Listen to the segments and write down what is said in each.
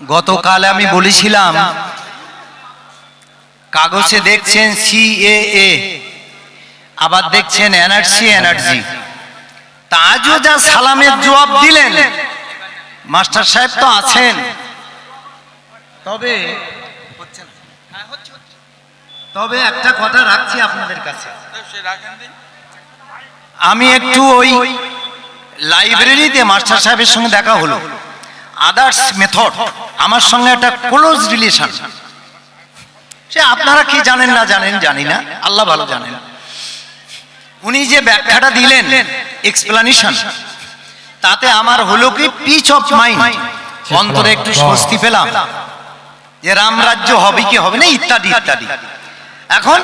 গতকাল আমি বলেছিলাম কাগজে দেখছেন সিএএ আবার দেখছেন এনার্জি এনার্জি তা আজও যা সালামের জবাব দিলেন মাস্টার সাহেব তো আছেন। তবে তবে একটা কথা রাখছি আপনাদের কাছে। আমি একটু ওই লাইব্রেরিতে মাস্টার সাহেবের সঙ্গে দেখা হলো। আদার্স মেথড আমার সঙ্গে একটা ক্লোজ রিলেশন সে আপনারা কি জানেন না জানেন, জানি না, আল্লাহ ভালো জানেন। উনি যে ব্যাখ্যাটা দিলেন এক্সপ্লানেশন তাতে আমার হলো কি পিচ অফ মাইন্ড অন্তরে একটু স্বস্তি পেলাম, যে রামরাজ্য হবে কি হবে না, ইত্যাদি ইত্যাদি। এখন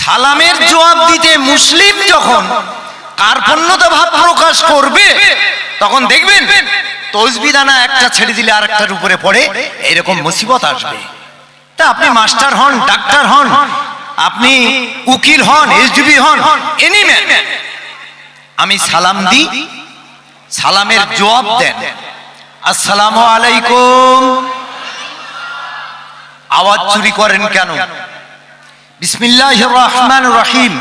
সালামের জবাব দিতে মুসলিম যখন কার্পণ্যতা ভাব প্রকাশ করবে, তখন দেখবেন তসবিদানা একটা ছেড়ে দিলে আর একটার উপরে পড়ে, এরকম মুসিবত আসবে। তা আপনি মাস্টার হন, ডাক্তার হন, আপনি উকিল হন, এসডিবি হন এনিম্যান আমি সালাম দিই, সালামের জবাব দেন। আসসালামু আলাইকুম। আওয়াজ চুরি করেন কেন? বিসমিল্লাহ রহমান রহিম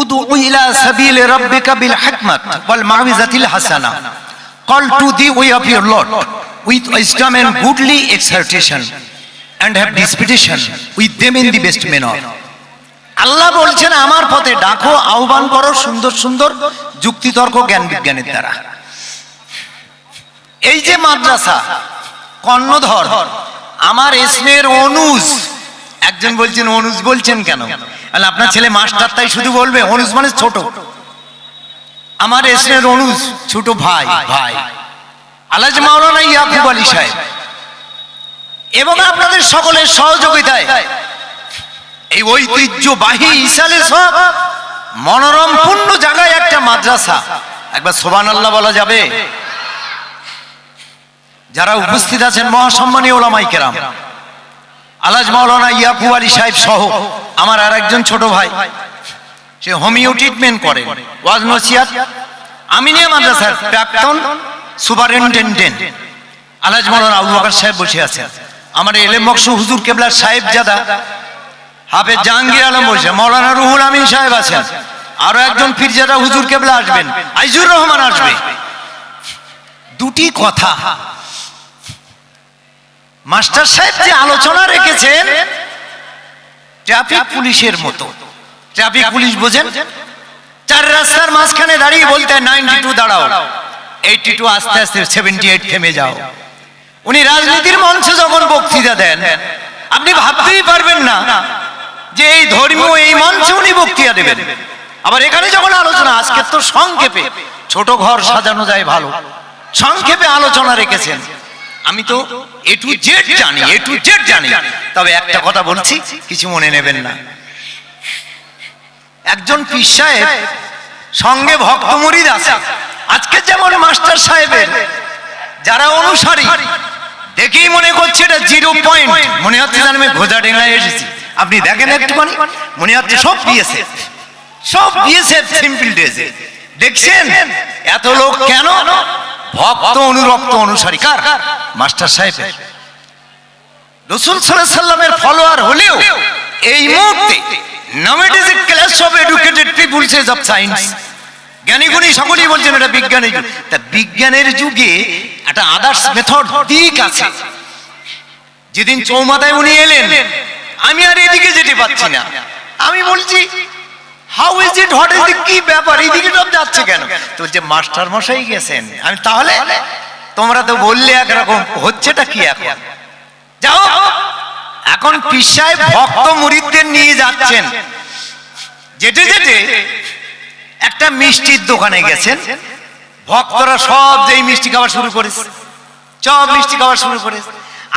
উদু ইলা সাবিল রাব্বিকা বিল হিকমাত ওয়াল মাউইজাতিল হাসানা। Call to the way of your lord with wisdom and goodly exhortation and have disputation with them in the best manner আল্লাহ বলছেন, আমার পথে ডাকো, আহ্বান করো সুন্দর সুন্দর যুক্তিতর্ক জ্ঞান বিজ্ঞানের দ্বারা। এই যে মাদ্রাসা, কর্ণধর, আমার এসমের অনুজ, একজন বলছেন, অনুজ বলছেন কেন? আপনার ছেলে মাস্টার, তাই শুধু বলবে, অনুজ মানে ছোট। আমার এসমের অনুজ ছোট ভাই ভাই। আলাজ মাওলানা ইয়াকুব আলী সাহেব। এবং আপনাদের সকলের সহযোগিতায় এই ঐতিহ্যবাহী ইসালে সব মনোরম পূর্ণ জায়গায় একটা মাদ্রাসা। একবার সোবান আল্লাহ বলা যাবে। যারা উপস্থিত আছেন মহাসম্মানীয় ওলামাই কেরাম। আলাজ মাওলানা ইয়াকুব আলী সাহেব সহ আমার আর একজন ছোট ভাই। সে হোমিও ট্রিটমেন্ট করে। ওয়াজ নসিয়াত আমিনিয়া মাদ্রাসার প্রাক্তন সুপারিনটেন্ডেন্ট আলাজ মাওলানা আবু বকর সাহেব বসে আছেন। আমার এলেম বক্স হুজুর কেবলার সাহেব জাদা হাফেজ জাহাঙ্গীর আলম বসে মৌলানা রুহুল আমিন সাহেব আছেন। আরও একজন ফিরজাদা হুজুর কেবলা আসবেন। আইজুর রহমান আসবে। দুটি কথা। মাস্টার সাহেব যে আলোচনা রেখেছেন ট্রাফিক পুলিশের মতো। ট্রাফিক পুলিশ বোঝেন? চার রাস্তার মাঝখানে দাঁড়িয়ে বলতে নাইনটি টু দাঁড়াও। এইটি টু আস্তে আস্তে সেভেন্টি এইট থেমে যাও। উনি রাজনীতির মঞ্চে যখন বক্তৃতা দেন আপনি ভাবতেই পারবেন না যে এই ধর্মীয় এই মঞ্চে উনি বক্তৃতা দেবেন। আবার এখানে যখন আলোচনা আজকে তো সংক্ষেপে ছোট ঘর সাজানো যায় ভালো। সংক্ষেপে আলোচনা রেখেছেন। আমি তো এ টু জেড জানি এ টু জেড জানি। তবে একটা কথা বলছি কিছু মনে নেবেন না। একজন পীর সাহেব সঙ্গে ভক্ত মুরিদ আছে। আজকে যেমন মাস্টার সাহেবের যারা অনুসারী, দেখেই মনে করছে এটা জিরো পয়েন্ট। মনে হচ্ছে যেন আমি ঘোজা ডেঙ্গায় এসেছি। আপনি দেখেন একটুখানি, মনে হচ্ছে সব বিএসএফ। সব বিএসএফ সিম্পল ড্রেসে। দেখছেন? এত লোক কেন? ভক্ত অনুরক্ত অনুসারী। কার? মাস্টার সাহেবের। রসুল সাল্লামের ফলোয়ার হলেও এই মুহূর্তে নামেডিজ a class of educated peoples of science জ্ঞানীগুণী সকলেই বলছেন এটা বিজ্ঞানের যুগ। তা বিজ্ঞানের যুগে একটা আদার্স মেথড দিক আছে। যেদিন চৌমাথায় উনি এলেন, আমি আর এদিকে যেতে পারছি না। আমি বলছি how is it what is কি ব্যাপার? এইদিকে সব যাচ্ছে কেন? তো যে মাস্টার মশাই গেছেন, আমি তাহলে তোমরা তো বললে একরকম, হচ্ছেটা কি এখন? যাও। এখন পিসায় ভক্ত মুরিদদের নিয়ে যাচ্ছেন। যেতে যেতে একটা মিষ্টির দোকানে গেছেন। ভক্তরা সব যেই মিষ্টি খাওয়া শুরু করেছে। সব মিষ্টি খাওয়া শুরু করেছে।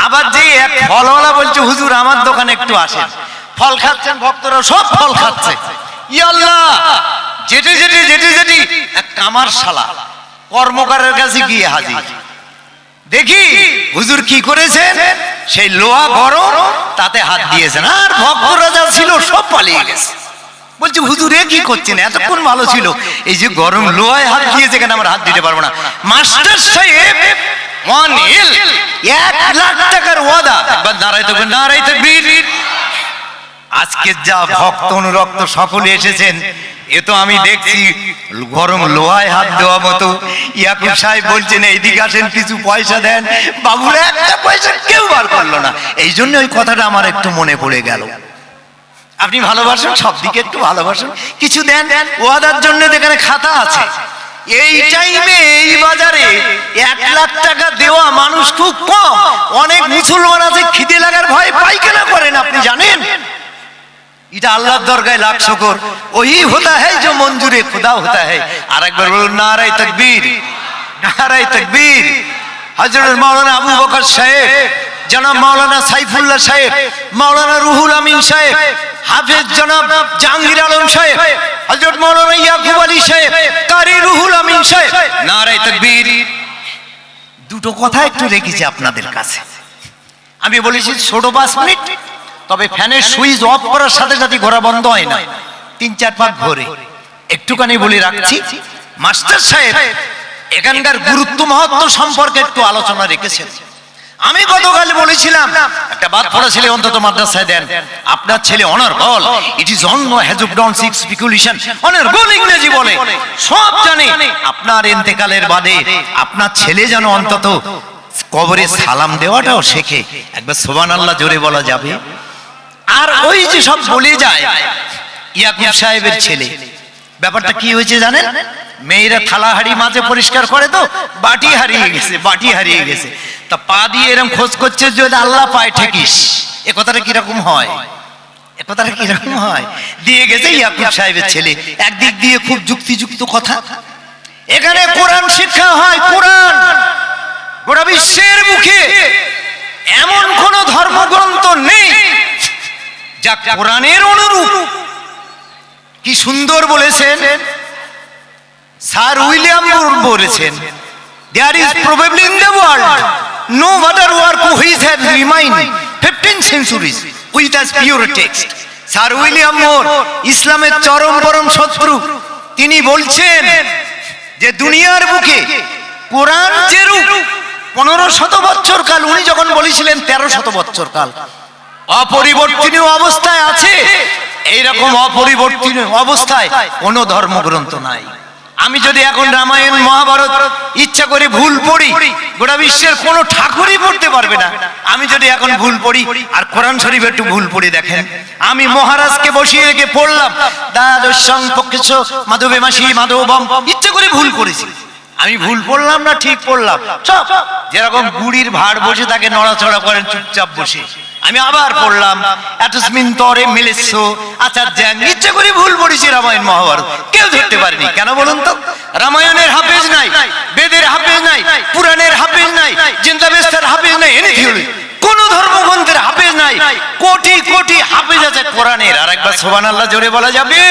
আবার যে এক ফলওয়ালা বলছে, হুজুর, আমার দোকানে একটু আসেন। ফল খাচ্ছেন ভক্তরা, সব ফল খাচ্ছে। ইয়াল্লাহ যেতে যেতে যেতে যেতে এক কামার শালা কর্মকারের কাছে গিয়ে হাজির। দেখি, হুজুর কি করেছেন? সেই লোহা বড় তাতে হাত দিয়েছেন। আর ভক্তরা যা ছিল সব পালিয়ে গেছে। বলছি, হুজুর, এ কি করছেন? এতক্ষণ ভালো ছিল। এই যে গরম লোহায় হাত দিয়েছে কেন আমরা হাত দিতে পারব না। মাস্টার সাহেব, ওয়ান টাকার ওয়াদা। একবার দাঁড়াই থাকবে নারাই থাকবীর আজকে যা ভক্ত অনুরক্ত সকলে এসেছেন, এ তো আমি দেখছি গরম লোহায় হাত দেওয়া মতো। ইয়াকুব সাহেব বলছেন, এইদিকে আসেন, কিছু পয়সা দেন। বাবুরা, একটা পয়সা কেউ বার করল না। এই জন্য ওই কথাটা আমার একটু মনে পড়ে গেল। আপনি ভালোবাসেন, সব দিকে একটু ভালোবাসেন। কিছু দেন, ওয়াদার জন্য এখানে খাতা আছে। এই টাইমে, এই বাজারে এক লাখ টাকা দেওয়া মানুষ খুব কম। অনেক মুসলমান আছে, খিদে লাগার ভয় পাইখানা করেন, আপনি জানেন? এটা আল্লাহর দরগায় লাখ শুকর। ওই হতা হ্যায় যে মঞ্জুরে খুদা হতা হ্যায় আর একবার বলুন, নারায় তাকবীর। নারায় তাকবীর। হযরত মাওলানা আবু বকর সাহেব, জনাব মাওলানা সাইফুল্লাহ সাহেব, মাওলানা রুহুল আমিন সাহেব, হাফেজ জনাব জাহাঙ্গীর আলম সাহেব হজরত মাওলানা ইয়াকুব আলী সাহেব, কারি রুহুল আমিন সাহেব। নারায় তাকবীর। দুটো কথা একটু রেখেছি আপনাদের কাছে। আমি বলেছি ছোট পাঁচ মিনিট। তবে ফ্যানের সুইচ অফ করার সাথে সাথে ঘোরা বন্ধ হয় না। তিন, চার পাক ঘোরে। একটুখানি বলে রাখছি। মাস্টার সাহেব, এখানকার গুরুত্ব মহত্ব সম্পর্কে একটু আলোচনা রেখেছেন। আমি গতকাল বলেছিলাম, একটা বাদ পড়া ছেলে অন্তত মাদ্রাসায় দেন। আপনার ছেলে honour ball it is on has done six speculation honour বল ইংরেজি বলে। সব জানে আপনার ইন্তেকালের বাদে আপনার ছেলে যেন অন্তত কবরে সালাম দেওয়াটাও শেখে। একবার সোবান আল্লাহ জোরে বলা যাবে। আর ওই যে সব বলে যায় ইয়াকুব সাহেবের ছেলে। ব্যাপারটা কি হয়েছে জানেন? মেয়েরা থালা হাড়ি মাঝে পরিষ্কার করে তো বাটি হারিয়ে গেছে বাটি হারিয়ে গেছে। তা পা দিয়ে এরকম খোঁজ করছে যদি আল্লাহ পায় ঠেকিস এ কথাটা কীরকম হয়? এ কথাটা কীরকম হয়? দিয়ে গেছে ইয়াকুব সাহেবের ছেলে। একদিক দিয়ে খুব যুক্তিযুক্ত কথা। এখানে কোরআন শিক্ষা হয় কোরআন। গোটা বিশ্বের মুখে এমন কোন ধর্মগ্রন্থ নেই যা কোরআনের অনুরূপ। কি সুন্দর বলেছেন। স্যার উইলিয়াম বলেছেন there is probably in the world no other work which have remain fifteen centuries with as pure text sir William Muir, ইসলামের চরম পরম শত্রু, তিনি বলছেন যে দুনিয়ার বুকে কোরআন যেরূপ, পনেরো শত বছর কাল, উনি যখন বলেছিলেন তেরো শত বছর কাল অপরিবর্তনীয় অবস্থায় আছে। এইরকম অপরিবর্তনীয় অবস্থায় কোনো ধর্মগ্রন্থ নাই। আমি যদি এখন রামায়ণ মহাভারত ইচ্ছা করে ভুল পড়ি গোটা বিশ্বের কোনো ঠাকুরই পড়তে পারবে না। আমি যদি এখন ভুল পড়ি আর কোরআন শরীফ একটু ভুল পড়ি দেখেন। আমি মহারাজকে বসিয়ে রেখে পড়লাম দ্বাদশং পক্ষেশ মাধবে মাসি মাধবম ইচ্ছা করে ভুল করেছি। আমি ভুল পড়লাম না ঠিক পড়লাম। যেরকম গুড়ির ভাড় বসে তাকে নড়াচড়া করেন চুপচাপ বসে। আমি আবার পড়লাম এতসমিন তরে মিলেছ। আচার্য ইচ্ছে করে ভুল পড়েছি রামায়ণ মহাভারত। কেউ ধরতে পারেনি। কেন বলুন তো? রামায়ণের হাফেজ নাই বেদের হাফেজ নাই পুরাণের হাফেজ নাই জিন্দাবেস্তার হাফেজ নাই এনে থিওরি কোন ধর্মগ্রন্থের হাফেজ নাই। কোটি কোটি হাফেজ আছে কোরআনের। আর একবার সোবান আল্লাহ জোরে বলা যাবে।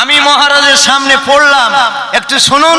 আমি মহারাজের সামনে পড়লাম। একটু শুনুন।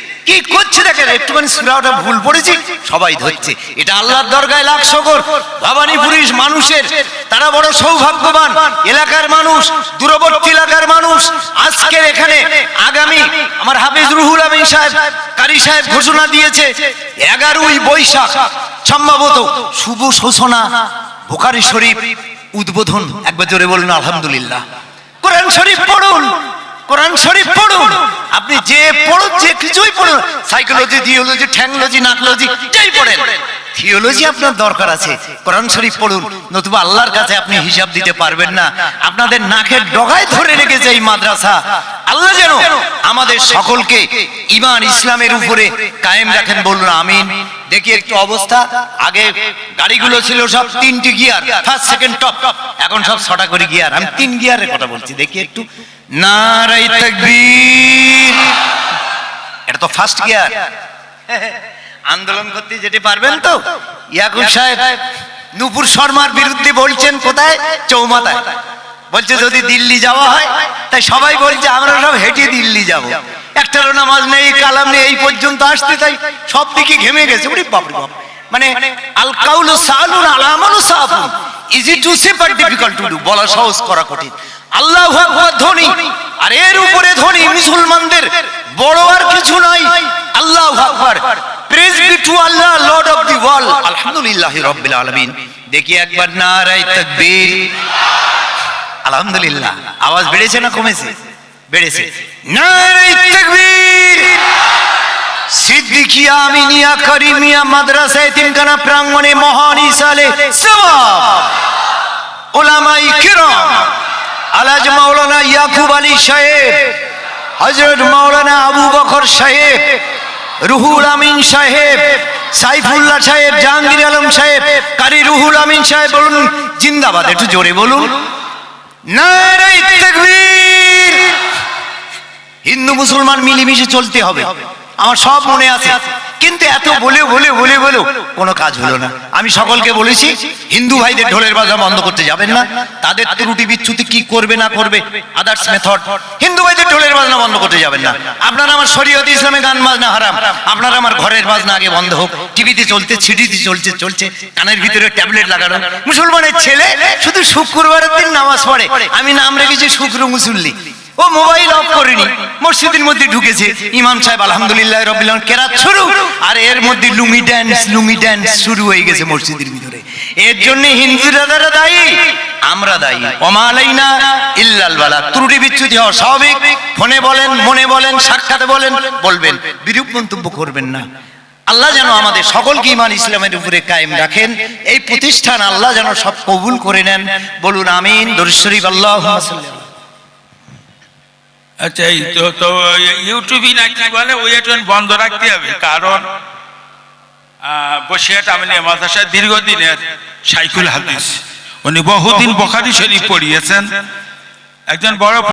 কি করছে দেখেন? একটুখানি সুরাটা ভুল পড়েছি, সবাই ধরছে। এটা আল্লাহর দরগায় লাখ শকর। ভবানী ভবানীপুরীর মানুষের, তারা বড় সৌভাগ্যবান। এলাকার মানুষ, দূরবর্তী এলাকার মানুষ। আজকের এখানে আগামী আমার হাফিজ রুহুল আমিন সাহেব, কারি সাহেব ঘোষণা দিয়েছে, এগারোই বৈশাখ সম্ভবত শুভ শোষণা, বোকারি শরীফ উদ্বোধন। একবার জোরে বলুন, আলহামদুলিল্লাহ। কোরআন শরীফ পড়ুন। কোরআন শরীফ পড়ুন। আপনি যে পড়ুন যে কিছুই পড়ুন সাইকোলজি থিওলজি ঠ্যাংলজি নাকলজি যাই পড়েন থিওলজি আপনার দরকার আছে। কোরআন শরীফ পড়ুন নতুবা আল্লাহর কাছে আপনি হিসাব দিতে পারবেন না। আপনাদের নাকের ডগায় ধরে রেখেছে এই মাদ্রাসা। আল্লাহ যেন আমাদের সকলকে ইমান ইসলামের উপরে কায়েম রাখেন বলুন আমিন। দেখি একটু অবস্থা। আগে গাড়িগুলো ছিল সব তিনটি গিয়ার ফার্স্ট সেকেন্ড টপ এখন সব ছটা করে গিয়ার। আমি তিন গিয়ারের কথা বলছি দেখি একটু। এটা তো ফার্স্ট গিয়ার আন্দোলন করতে যেতে পারবেন তো? ইয়াকুব সাহেব, নূপুর শর্মার বিরুদ্ধে বলছেন কোথায়? চৌমাথায়। বলছে যদি দিল্লি যাওয়া হয়, তাই সবাই বলছে আমরা সব হেঁটে দিল্লি যাব। একটারও নামাজ নেই, কালাম নেই, এই পর্যন্ত আসতে তাই সব দিকে ঘেমে গেছে। বাপ মানে আল কাউলু সালুন আলামানু সাফুন। Easy to say but difficult to do বলা সহজ করা কঠিন। আল্লাহু ধ্বনি আর এর উপরে ধ্বনি মুসলমানদের বড় আর কিছু নাই। আল্লাহু টু আল্লাহ ওয়ার্ল্ড আলহামদুলিল্লাহি দেখি একবার আলহামদুলিল্লাহ। আওয়াজ বেড়েছে না কমেছে? বেড়েছে। নারায়ে তাকবীর। সিদ্দিকিয়া আমিনিয়া প্রাঙ্গণে মহান ইসালে ওলামাই কিরাম। আলাজ মাওলানা ইয়াকুব আলী সাহেব হজরত মাওলানা আবু বকর সাহেব, রুহুল আমিন সাহেব, সাইফুল্লাহ সাহেব, জাহাঙ্গীর আলম সাহেব, কারি রুহুল আমিন সাহেব বলুন, জিন্দাবাদ, একটু জোরে বলুন। হিন্দু মুসলমান মিলেমিশে চলতে হবে। আমার সব মনে আছে। কিন্তু এত বলে বলে বলে বলে কোনো কাজ হলো না। আমি সকলকে বলেছি, হিন্দু ভাইদের ঢোলের বাজনা বন্ধ করতে যাবেন না। তাদের ত্রুটি বিচ্ছুতি কি করবে, না করবে আদার্স মেথড হিন্দু ভাইদের ঢোলের বাজনা বন্ধ করতে যাবেন না। আপনারা আমার শরীয়ত ইসলামে গান বাজনা হারাম। আপনারা আমার ঘরের বাজনা আগে বন্ধ হোক। টিভিতে চলতে সিডিতে চলছে চলছে। কানের ভিতরে ট্যাবলেট লাগানো। মুসলমানের ছেলে শুধু শুক্রবারের দিন নামাজ পড়ে। আমি নাম রেখেছি শুক্র মুসল্লি। ও মোবাইল অফ করেনি। মসজিদের মধ্যে ঢুকেছে। ইমাম সাহেব, আলহামদুলিল্লাহ রবিল কেরাত শুরু। আর এর মধ্যে লুঙ্গি ড্যান্স লুঙ্গি ড্যান্স শুরু হয়ে গেছে মসজিদের ভিতরে। এর জন্য হিন্দুরা যারা দায়ী, আমরা দায়ী। অমালাইনা ইল্লাল বালা। ত্রুটি বিচ্ছুতি হওয়া স্বাভাবিক। ফোনে বলেন, মনে বলেন, সাক্ষাতে বলেন, বলবেন। বিরূপ মন্তব্য করবেন না। আল্লাহ যেন আমাদের সকলকে ইমান ইসলামের উপরে কায়েম রাখেন। এই প্রতিষ্ঠান আল্লাহ যেন সব কবুল করে নেন। বলুন, আমিন। দরশরীফ আল্লাহ আচ্ছা এই তো তো ইউটিউবই নাকি বলে ওই একজন বন্ধ রাখতে হবে। কারণ আহ, বসিরহাট আমিনী মাদ্রাসার দীর্ঘদিনের সাইকুল হাদিস। উনি বহুদিন বখারি শরীফ পড়িয়েছেন। একজন বড়